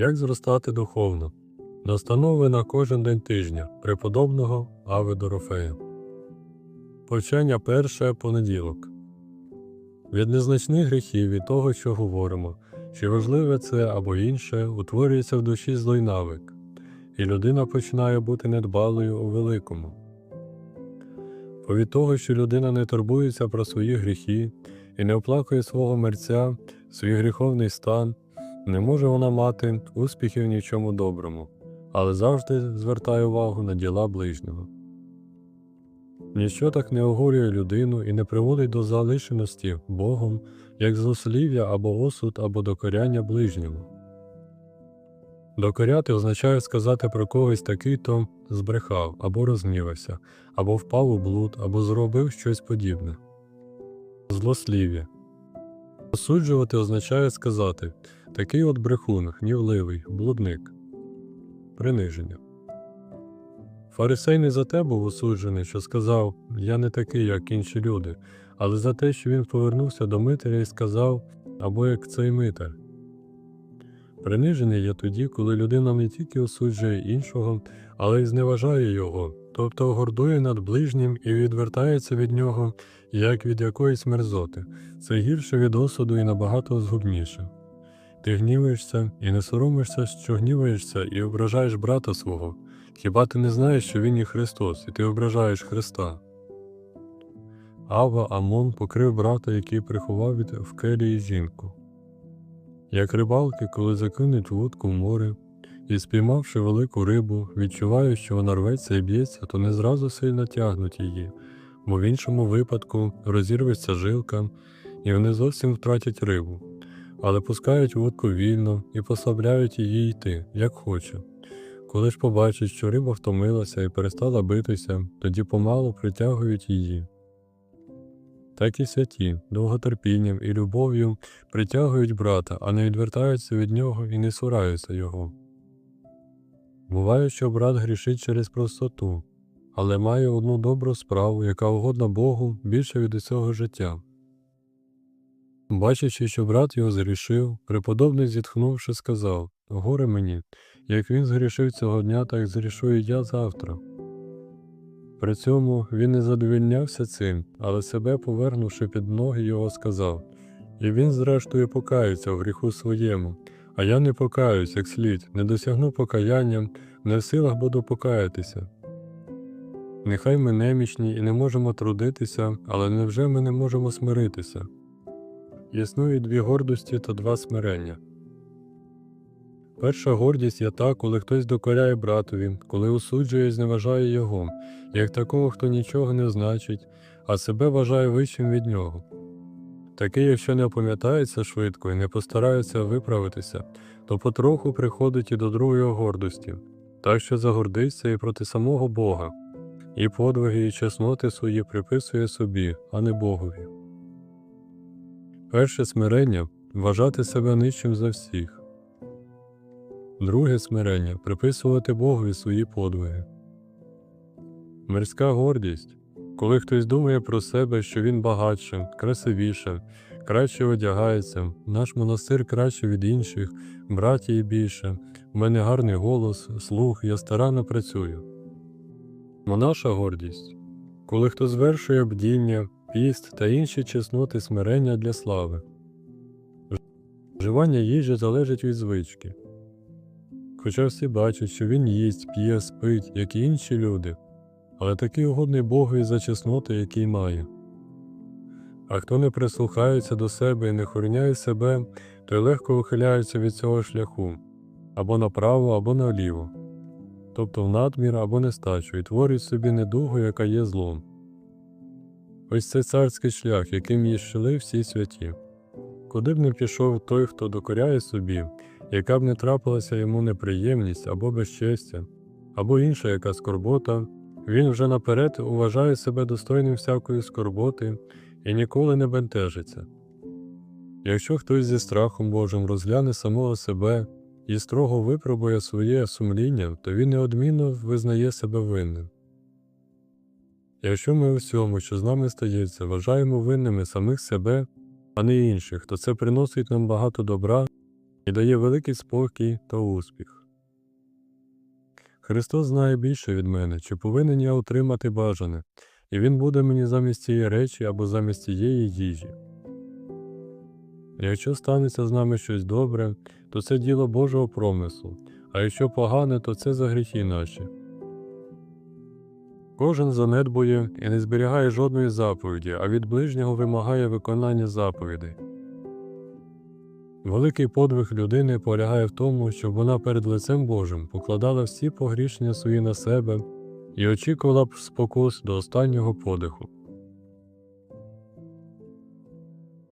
Як зростати духовно? Настанови на кожен день тижня преподобного Ави Дорофея. Повчання перше понеділок. Від незначних гріхів від того, що говоримо, чи важливе це або інше, утворюється в душі злий навик, і людина починає бути недбалою у великому. Бо від того, що людина не турбується про свої гріхи і не оплакує свого мерця, свій гріховний стан, не може вона мати успіхів ні в чому доброму, але завжди звертає увагу на діла ближнього. Ніщо так не огорює людину і не приводить до залишеності Богом, як злослів'я або осуд, або докоряння ближньому. Докоряти означає сказати про когось такий то збрехав, або розгнівався, або впав у блуд, або зробив щось подібне. Злослів'я. Осуджувати означає сказати такий от брехун, гнівливий, блудник. Приниження. Фарисей не за те був осуджений, що сказав Я не такий, як інші люди, але за те, що він повернувся до митаря і сказав або як цей митар. Приниження є тоді, коли людина не тільки осуджує іншого, але й зневажає його, тобто гордує над ближнім і відвертається від нього, як від якоїсь мерзоти. Це гірше від осуду і набагато згубніше. Ти гніваєшся і не соромишся, що гніваєшся і ображаєш брата свого. Хіба ти не знаєш, що він є Христос, і ти ображаєш Христа? Ава Амон покрив брата, який приховав від в келії жінку. Як рибалки, коли закинуть вудку в море, і спіймавши велику рибу, відчувають, що вона рветься і б'ється, то не зразу сильно тягнуть її, бо в іншому випадку розірветься жилка, і вони зовсім втратять рибу, але пускають вудку вільно і послабляють її йти, як хоче. Коли ж побачать, що риба втомилася і перестала битися, тоді помалу притягують її. Так і святі, довготерпінням і любов'ю притягують брата, а не відвертаються від нього і не сураються його. Буває, що брат грішить через простоту, але має одну добру справу, яка угодна Богу більше від усього життя. Бачачи, що брат його згрішив, преподобний, зітхнувши, сказав Горе мені, як він згрішив цього дня, так згрішу і я завтра. При цьому він не задовільнявся цим, але себе, повернувши під ноги, його сказав І він, зрештою, покається в гріху своєму, а я не покаюсь, як слід, не досягну покаяння, не в силах буду покаятися. Нехай ми немічні і не можемо трудитися, але невже ми не можемо смиритися? Існує дві гордості та два смирення. Перша гордість є та, коли хтось докоряє братові, коли осуджує і зневажає його, як такого, хто нічого не значить, а себе вважає вищим від нього. Такий, якщо не опам'ятається швидко і не постарається виправитися, то потроху приходить і до другої гордості, так що загордиться і проти самого Бога, і подвиги, і чесноти свої приписує собі, а не Богові. Перше смирення вважати себе нижчим за всіх. Друге смирення приписувати Богові свої подвиги. Мирська гордість коли хтось думає про себе, що він багатше, красивіше, краще одягається, наш монастир краще від інших, братії більше, в мене гарний голос, слух, я старанно працюю. Монаша гордість коли хто звершує бдіння, піст та інші чесноти смирення для слави. Вживання їжі залежить від звички. Хоча всі бачать, що він їсть, п'є, спить, як і інші люди, але такий угодний Богові за чесноти, який має. А хто не прислухається до себе і не хороняє себе, той легко ухиляється від цього шляху або направо, або наліво, тобто в надмір або нестачу, і творить собі недугу, яка є злом. Ось це царський шлях, яким їщили всі святі. Куди б не пішов той, хто докоряє собі, яка б не трапилася йому неприємність або безчестя, або інша яка скорбота, він вже наперед вважає себе достойним всякої скорботи і ніколи не бентежиться. Якщо хтось зі страхом Божим розгляне самого себе і строго випробує своє сумління, то він неодмінно визнає себе винним. Якщо ми у всьому, що з нами стається, вважаємо винними самих себе, а не інших, то це приносить нам багато добра і дає великий спокій та успіх. Христос знає більше від мене, чи повинен я отримати бажане, і Він буде мені замість цієї речі або замість цієї їжі. Якщо станеться з нами щось добре, то це діло Божого промислу, а якщо погане, то це за гріхи наші. Кожен занедбує і не зберігає жодної заповіді, а від ближнього вимагає виконання заповідей. Великий подвиг людини полягає в тому, щоб вона перед лицем Божим покладала всі погрішення свої на себе і очікувала б спокус до останнього подиху.